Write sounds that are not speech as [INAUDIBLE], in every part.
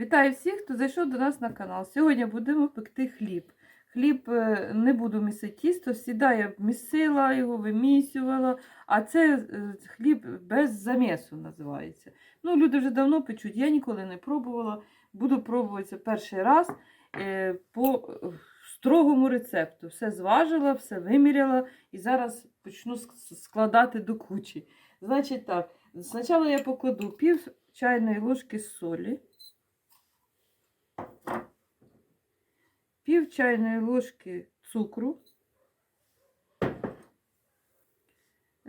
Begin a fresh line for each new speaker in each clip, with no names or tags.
Вітаю всіх, хто зайшов до нас на канал. Сьогодні будемо пекти хліб. Хліб е, не буду місити тісто, всіда я місила його, вимісювала, а це е, хліб без замісу називається. Ну, люди вже давно печуть, я ніколи не пробувала. Буду пробувати це перший раз е, по строгому рецепту. Все зважила, все виміряла і зараз почну складати до кучі. Значить так, спочатку я покладу пів чайної ложки солі. Пів чайної ложки цукру.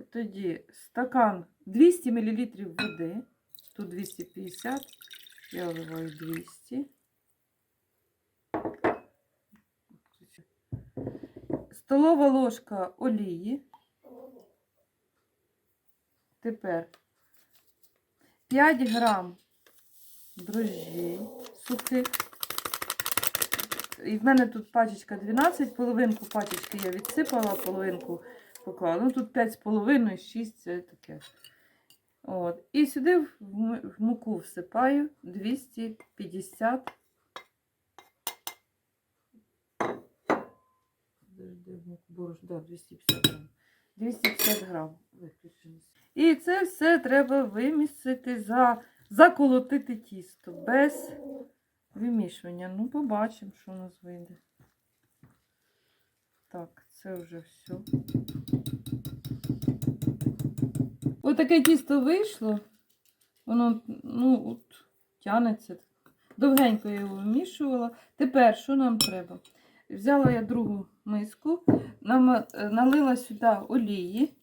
Тоді стакан 200 мл води. Тут 250, я вливаю 200. Столова ложка олії. Тепер 5 грам дрожжей сухих. І в мене тут пачечка 12, половинку пачечки я відсипала, половинку поклала. Ну тут 5,5, 6 це таке. От. І сюди в муку всипаю 250. Подожди, в муку борошно, да, 250 грам. 250 грам. І це все треба вимісити, за, заколотити тісто без Вимішування. Ну, побачимо, що у нас вийде. Так, це вже все. Ось таке тісто вийшло. Воно, ну, от, тянеться. Довгенько я його вимішувала. Тепер, що нам треба? Взяла я другу миску, нам, е, налила сюди олії.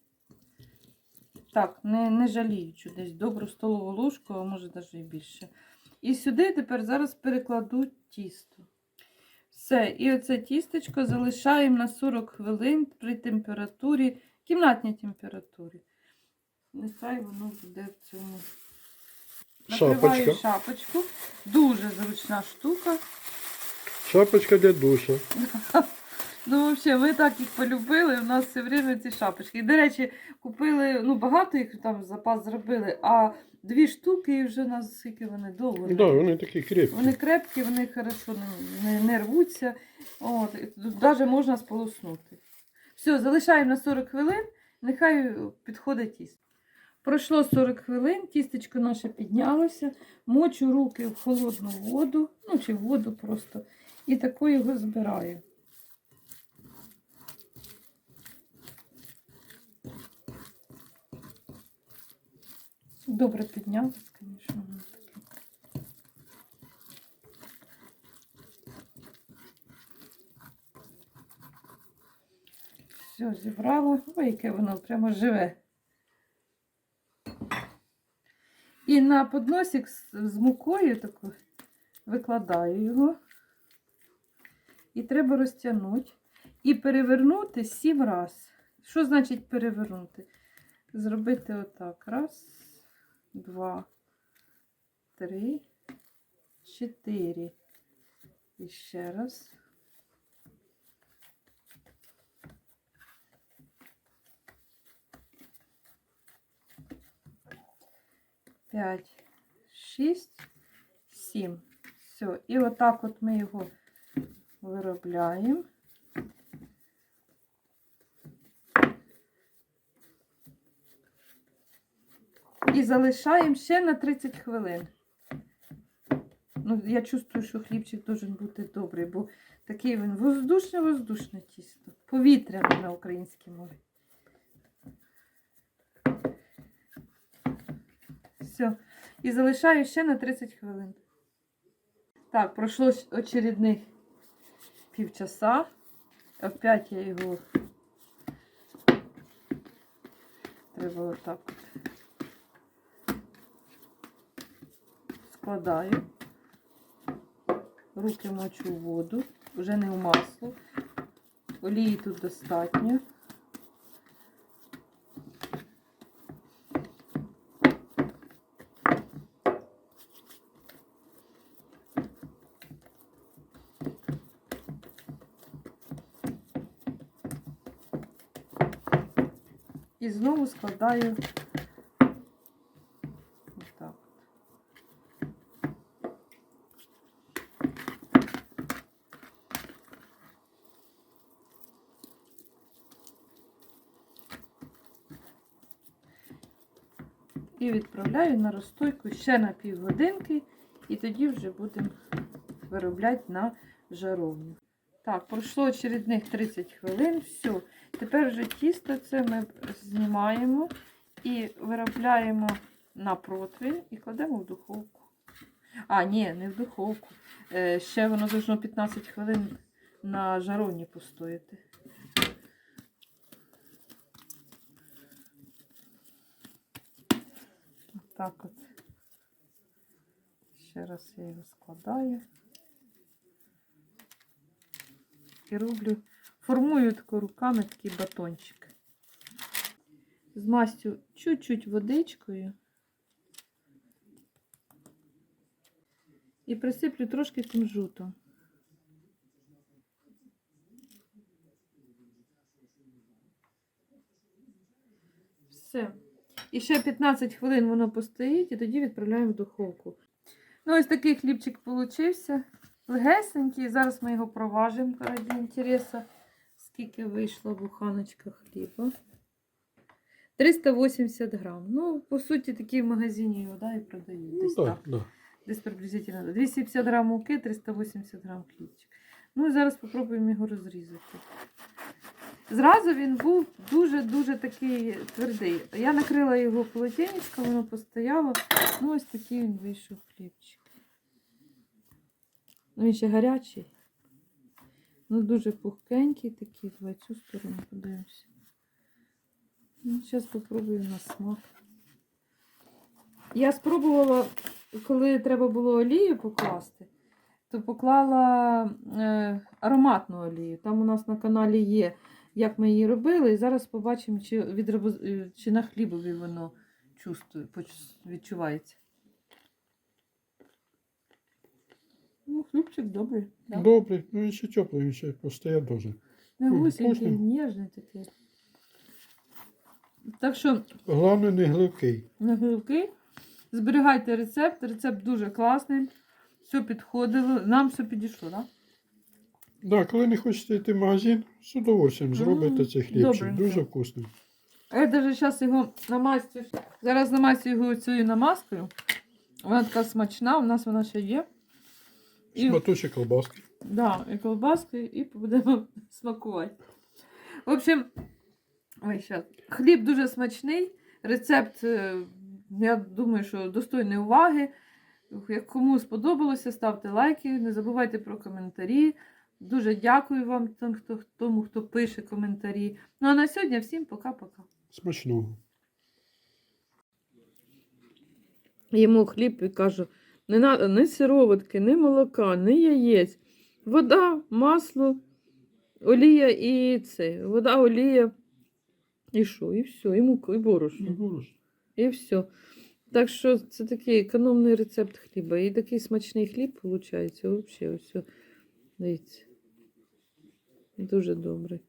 Так, не, не жаліючи, десь добру столову ложку, а може навіть і більше. І сюди тепер зараз перекладу тісто. Все, і оце тістечко залишаємо на 40 хвилин при температурі, кімнатній температурі. Нехай воно буде в цьому. Накриваю
Шапочка.
шапочку. Дуже зручна штука.
Шапочка для душа. [LAUGHS]
Ну, взагалі, ми так їх полюбили. У нас все время ці шапочки. І, до речі, купили, ну, багато їх там запас зробили, а дві штуки і вже наскільки вони довго. не
Да, вони такі крепкі.
Вони крепкі, вони хорошо не, не, не рвуться. От, навіть можна сполоснути. Все, залишаємо на 40 хвилин, нехай підходить тісто. Пройшло 40 хвилин, тістечко наше піднялося, мочу руки в холодну воду, ну чи в воду просто, і тако його збираю. Добре піднялось, звісно. Все, зібрала. Ой, яке воно прямо живе. І на подносик з мукою таку викладаю його. І треба розтягнути. І перевернути сім раз. Що значить перевернути? Зробити отак. Раз, два, три, чотири. І ще раз. П'ять, шість, сім. Все. І отак от ми його виробляємо. І залишаємо ще на 30 хвилин. Ну, я чувствую, що хлібчик должен бути добрий, бо такий він воздушне-воздушне тісто. Повітряне на українській мові. Все. І залишаю ще на 30 хвилин. Так, пройшло очередних півчаса. Опять я його треба отак от. Руки мочу в воду, вже не в масло. Олії тут достатньо. І знову складаю отак. Тоді відправляю на розстойку ще на півгодинки, і тоді вже будемо виробляти на жаровню. Так, пройшло очередних 30 хвилин. Все. Тепер вже тісто це ми знімаємо і виробляємо на противень і кладемо в духовку. А, ні, не в духовку. Е, ще воно должно 15 хвилин на жаровні постояти. Так от. Ще раз я його складаю. І роблю, формую тако руками такий батончик. Змастю чуть-чуть водичкою. І присиплю трошки кунжутом. Все. І ще 15 хвилин воно постоїть, і тоді відправляємо в духовку. Ну, ось такий хлібчик получився. Легесенький. Зараз ми його проважимо раді інтересу. Скільки вийшла буханочка хліба. 380 грам. Ну, по суті, такі в магазині його да, і продають.
Ну
Десь
так,
так.
да.
Десь приблизительно. 250 грам муки, 380 грам хлібчик. Ну і зараз спробуємо його розрізати. Зразу він був дуже-дуже такий твердий. Я накрила його полотенечком, воно постояло. Ну, ось такий він вийшов хлібчик. Ну, він ще гарячий. Ну, дуже пухкенький такий. Давай цю сторону подивимося. Ну, зараз спробую на смак. Я спробувала, коли треба було олію покласти, то поклала е, ароматну олію. Там у нас на каналі є, як ми її робили. І зараз побачимо, чи, відрабо- е, чи на хлібові воно чувствує, відчувається. Ну, хлібчик добрий. Да.
Добре, ну він ще теплий, він ще постояв дуже.
Мягусенький,
вкусний.
ніжний такий. Так що
Головне не гливкий.
на грибки. Зберігайте рецепт. Рецепт дуже класний. Все підходило. Нам все підійшло, так?
Да, коли не хочете йти в магазин, з удовольствием зробите цей хлібчик.
добренько.
Дуже вкусний.
А я навіть зараз його намастю. Зараз намастю його цією намазкою. Вона така смачна, у нас вона ще є. І,
Шматочок колбаски.
да, і колбаски, і будемо [LAUGHS] смакувати. В общем, ой, щас. хліб дуже смачний. Рецепт, е, я думаю, що достойний уваги. Як кому сподобалося, ставте лайки, не забувайте про коментарі. Дуже дякую вам, тим, хто, тому, хто пише коментарі. Ну а на сьогодні всім пока-пока.
Смачного.
Йому хліб і кажу: не надо ні сироватки, ні молока, ні яєць. Вода, масло, олія і це. Вода, олія. І що? І все, і мука, і борошно.
Ну, борошно.
І все. Так що це такий економний рецепт хліба. І такий смачний хліб виходить. Взагалі, ось. Дивіться. Дуже добрий.